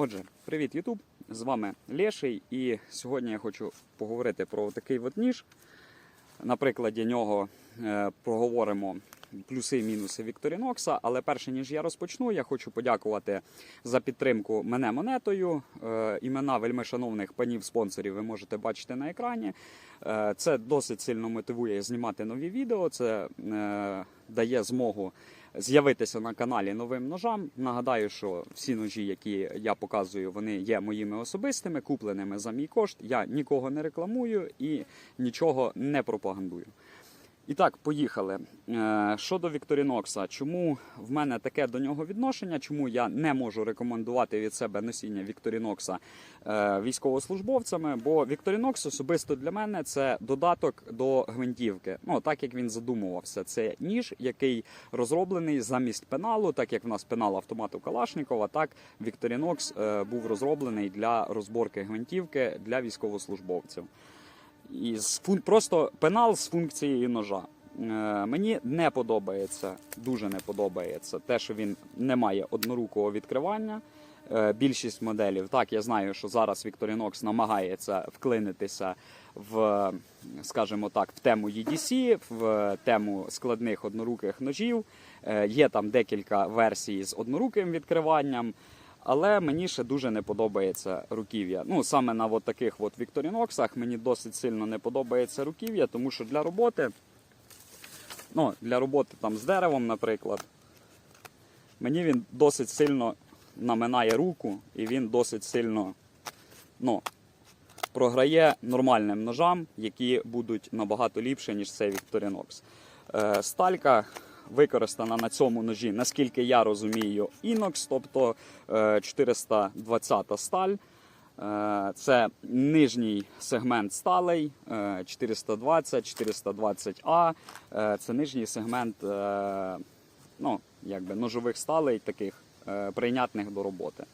Отже, привіт, Ютуб! З вами Леший, і сьогодні я хочу поговорити про такий от ніж. На прикладі нього е, проговоримо плюси і мінуси Вікторінокса. Але перше ніж я розпочну, я хочу подякувати за підтримку мене монетою. Е, Імена вельми шановних панів спонсорів ви можете бачити на екрані. Е, Це досить сильно мотивує знімати нові відео. Це дає змогу з'явитися на каналі новим ножам. Нагадаю, що всі ножі, які я показую, вони є моїми особистими, купленими за мій кошт. Я нікого не рекламую і нічого не пропагандую. І так, поїхали. Е, Щодо Вікторінокса, чому в мене таке до нього відношення? Чому я не можу рекомендувати від себе носіння Вікторінокса е, військовослужбовцями? Бо Вікторінокс особисто для мене це додаток до гвинтівки. Ну так як він задумувався, це ніж, який розроблений замість пеналу, так як в нас пенал автомату Калашникова, так Вікторінокс е, був розроблений для розборки гвинтівки для військовослужбовців. І з фун... просто пенал з функцією ножа. Е, мені не подобається, дуже не подобається те, що він не має однорукого відкривання. Е, більшість моделів, так я знаю, що зараз Victorinox намагається вклинитися в, скажімо так, в тему EDC, в тему складних одноруких ножів. Е, Є там декілька версій з одноруким відкриванням. Але мені ще дуже не подобається руків'я. Ну саме на от таких от Вікторіноксах мені досить сильно не подобається руків'я, тому що для роботи, ну, для роботи там з деревом, наприклад, мені він досить сильно наминає руку і він досить сильно ну, програє нормальним ножам, які будуть набагато ліпше, ніж цей Вікторінокс. Е, сталька використана на цьому ножі, наскільки я розумію, Inox, тобто е, 420 сталь. Е, Це нижній сегмент сталей е, 420, 420А. Е, Це нижній сегмент е, ну, якби ножових сталей, таких е, прийнятних до роботи.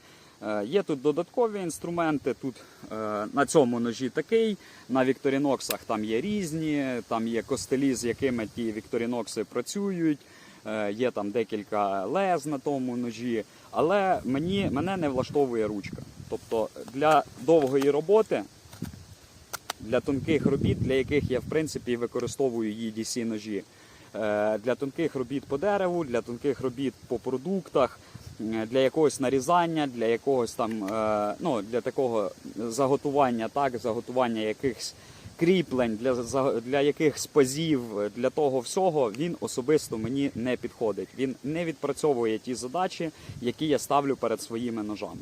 Е, Є тут додаткові інструменти. Тут е, на цьому ножі такий, на Вікторіноксах там є різні, там є костелі, з якими ті Вікторінокси працюють. е, Є там декілька лез на тому ножі, але мені, мене не влаштовує ручка. Тобто для довгої роботи, для тонких робіт, для яких я в принципі використовую EDC ножі, для тонких робіт по дереву, для тонких робіт по продуктах, для якогось нарізання, для якогось там, е, ну, для такого заготування, так, заготування якихось кріплень, для, для якихось пазів, для того всього він особисто мені не підходить. Він не відпрацьовує ті задачі, які я ставлю перед своїми ножами.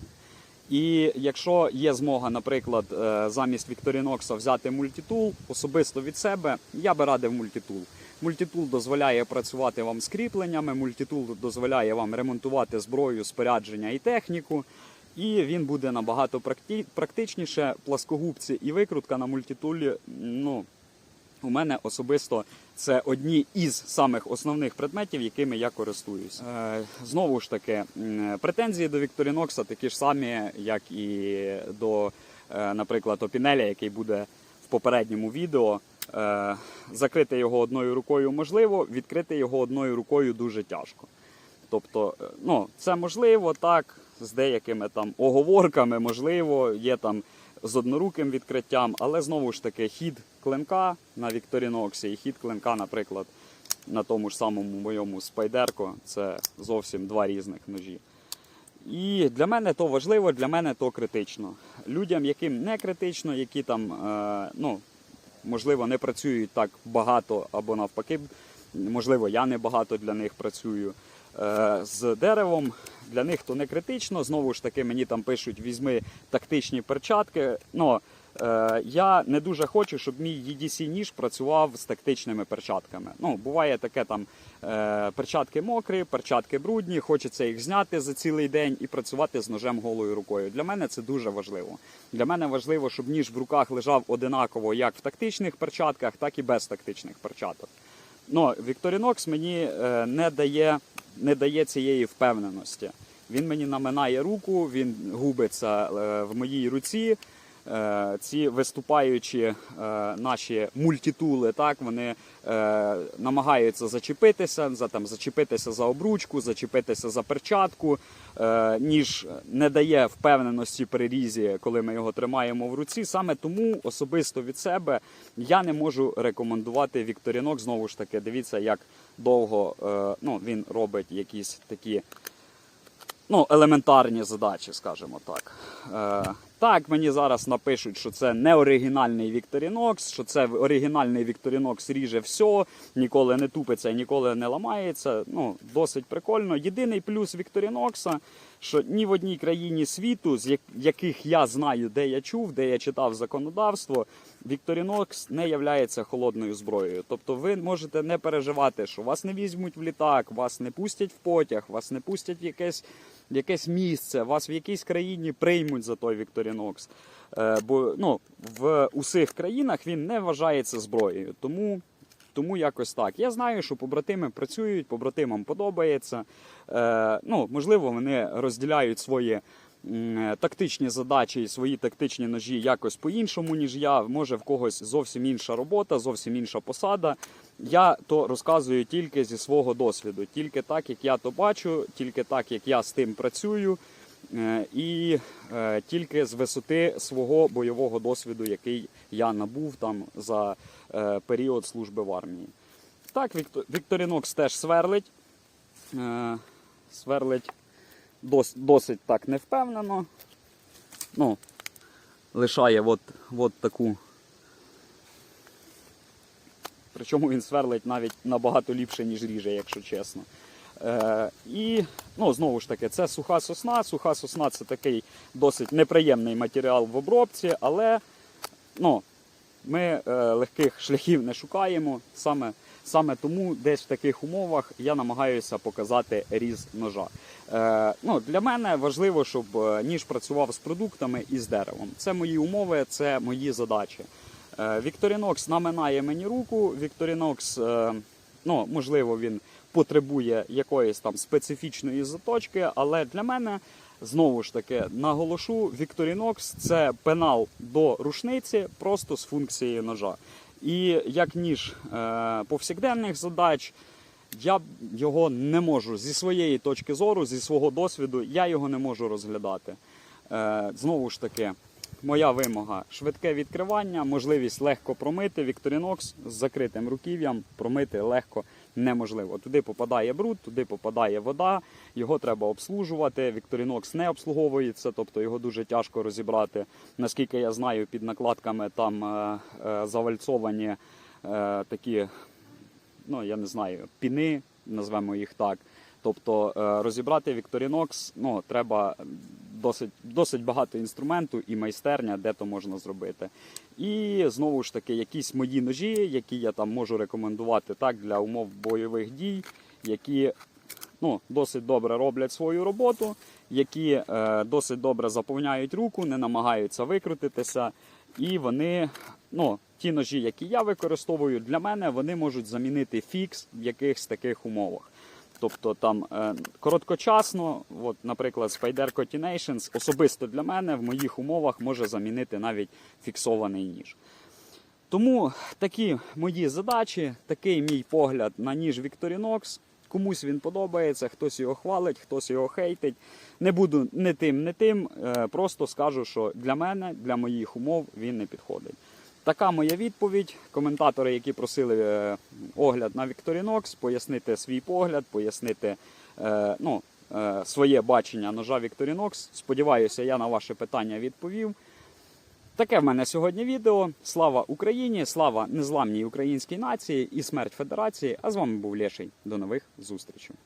І якщо є змога, наприклад, е, замість Вікторінокса взяти мультитул, особисто від себе, я би радив мультитул. Мультитул дозволяє працювати вам з кріпленнями, мультитул дозволяє вам ремонтувати зброю, спорядження і техніку. І він буде набагато практі- практичніше. Пласкогубці і викрутка на мультитулі. Ну, у мене особисто це одні із самих основних предметів, якими я користуюсь. Е, знову ж таки, претензії до Вікторінокса такі ж самі, як і до, е, наприклад, Опінеля, який буде в попередньому відео. Е, закрити його одною рукою можливо, відкрити його одною рукою дуже тяжко. Тобто, е, ну, це можливо так, з деякими там оговорками, можливо, є там з одноруким відкриттям, але знову ж таки хід клинка на Вікторіноксі і хід клинка, наприклад, на тому ж самому моєму спайдерко, це зовсім два різних ножі. І для мене то важливо, для мене то критично. Людям, яким не критично, які там, е, ну, можливо, не працюють так багато або навпаки, можливо, я не багато для них працюю. Е, З деревом для них то не критично. Знову ж таки, мені там пишуть: візьми тактичні перчатки. Ну, я не дуже хочу, щоб мій EDC ніж працював з тактичними перчатками. Ну, буває таке там е, перчатки мокрі, перчатки брудні, хочеться їх зняти за цілий день і працювати з ножем голою рукою. Для мене це дуже важливо. Для мене важливо, щоб ніж в руках лежав одинаково як в тактичних перчатках, так і без тактичних перчаток. Ну, Victorinox мені е, не дає, не дає цієї впевненості. Він мені наминає руку, він губиться е, в моїй руці. Е, ці виступаючі е, наші мультитули, так вони е, намагаються зачепитися за там, зачепитися за обручку, зачепитися за перчатку. Ніж не дає впевненості при різі, коли ми його тримаємо в руці. Саме тому особисто від себе я не можу рекомендувати Вікторінок. Знову ж таки, дивіться, як довго ну, він робить якісь такі ну, елементарні задачі, скажімо так. Так, мені зараз напишуть, що це не оригінальний Victorinox, що це оригінальний Victorinox ріже все, ніколи не тупиться і ніколи не ламається. Ну, досить прикольно. Єдиний плюс Victorinox, що ні в одній країні світу, з яких я знаю, де я чув, де я читав законодавство, Victorinox не являється холодною зброєю. Тобто ви можете не переживати, що вас не візьмуть в літак, вас не пустять в потяг, вас не пустять в якесь, якесь місце, вас в якійсь країні приймуть за той Victorinox. Е, бо ну, в усіх країнах він не вважається зброєю. Тому тому якось так. Я знаю, що побратими працюють, побратимам подобається. Е, ну, можливо, вони розділяють свої е, тактичні задачі і свої тактичні ножі якось по-іншому, ніж я. Може, в когось зовсім інша робота, зовсім інша посада. Я то розказую тільки зі свого досвіду, тільки так, як я то бачу, тільки так, як я з тим працюю. Е, І е, тільки з висоти свого бойового досвіду, який я набув там за е, період служби в армії. Так, Вікторінокс теж сверлить. Сверлить дос, досить так невпевнено. Ну, лишає от, от таку. Причому він сверлить навіть набагато ліпше, ніж ріже, якщо чесно. Е, і ну, знову ж таки, це суха сосна. Суха сосна це такий досить неприємний матеріал в обробці, але ну, ми е, легких шляхів не шукаємо. Саме, саме тому десь в таких умовах я намагаюся показати різ ножа. Е, ну, для мене важливо, щоб е, ніж працював з продуктами і з деревом. Це мої умови, це мої задачі. Е, Вікторінокс наминає мені руку. Вікторінокс, е, ну, можливо, він потребує якоїсь там специфічної заточки, але для мене знову ж таки наголошу: Вікторінокс це пенал до рушниці просто з функцією ножа. І як ніж е, повсякденних задач. Я його не можу зі своєї точки зору, зі свого досвіду, я його не можу розглядати. Знову ж таки, моя вимога швидке відкривання, можливість легко промити. Вікторінокс з закритим руків'ям промити легко неможливо. Туди попадає бруд, туди попадає вода, його треба обслужувати. Вікторінокс не обслуговується, тобто його дуже тяжко розібрати. Наскільки я знаю, під накладками там е, е, завальцовані е, такі ну я не знаю, піни, назвемо їх так. Тобто е, розібрати Victorinox, ну, треба досить, досить багато інструменту і майстерня, де то можна зробити. І знову ж таки, якісь мої ножі, які я там можу рекомендувати так, для умов бойових дій, які ну, досить добре роблять свою роботу, які е, досить добре заповняють руку, не намагаються викрутитися. І вони, ну, ті ножі, які я використовую, для мене вони можуть замінити фікс в якихось таких умовах. Тобто там е, короткочасно, от, наприклад, Spider Nations особисто для мене в моїх умовах може замінити навіть фіксований ніж. Тому такі мої задачі, такий мій погляд на ніж Victorinox. Комусь він подобається, хтось його хвалить, хтось його хейтить. Не буду не тим, не тим. е, Просто скажу, що для мене, для моїх умов він не підходить. Така моя відповідь. Коментатори, які просили е, огляд на Victorinox, пояснити свій погляд, пояснити е, ну, е, своє бачення ножа Victorinox. Сподіваюся, я на ваше питання відповів. Таке в мене сьогодні відео. Слава Україні! Слава незламній українській нації і смерть Федерації. А з вами був Леший. До нових зустрічей.